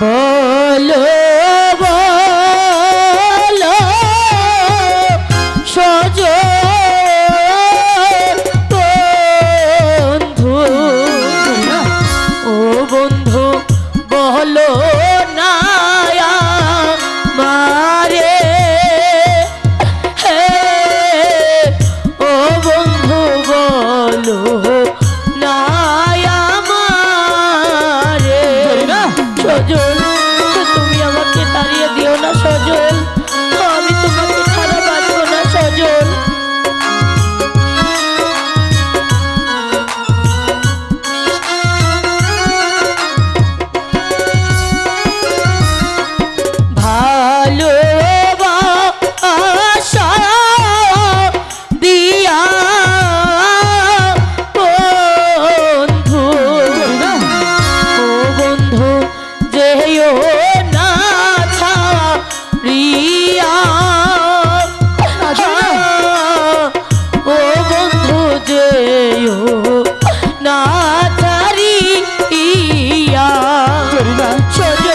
বলো ইয়া চলি না চলি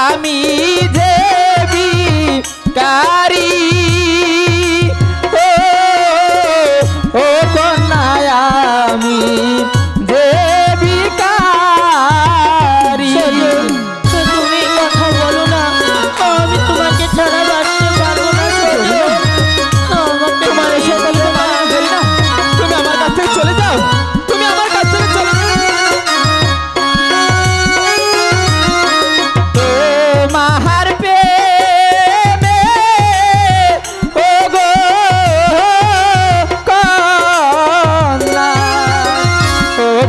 আমি দেবী কারী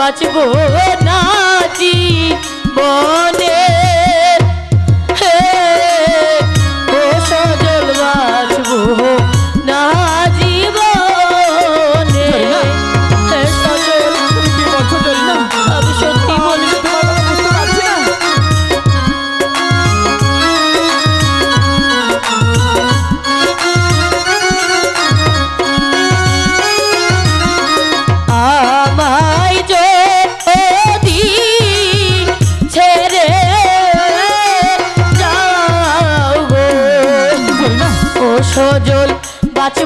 বাঁচব না জীবনে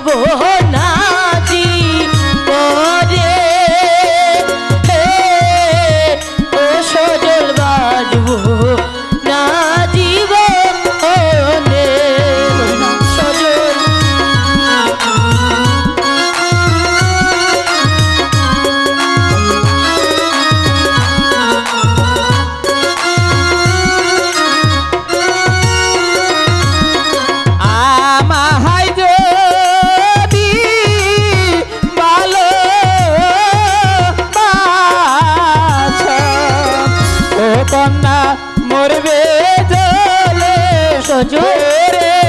সর্বনা রজু রে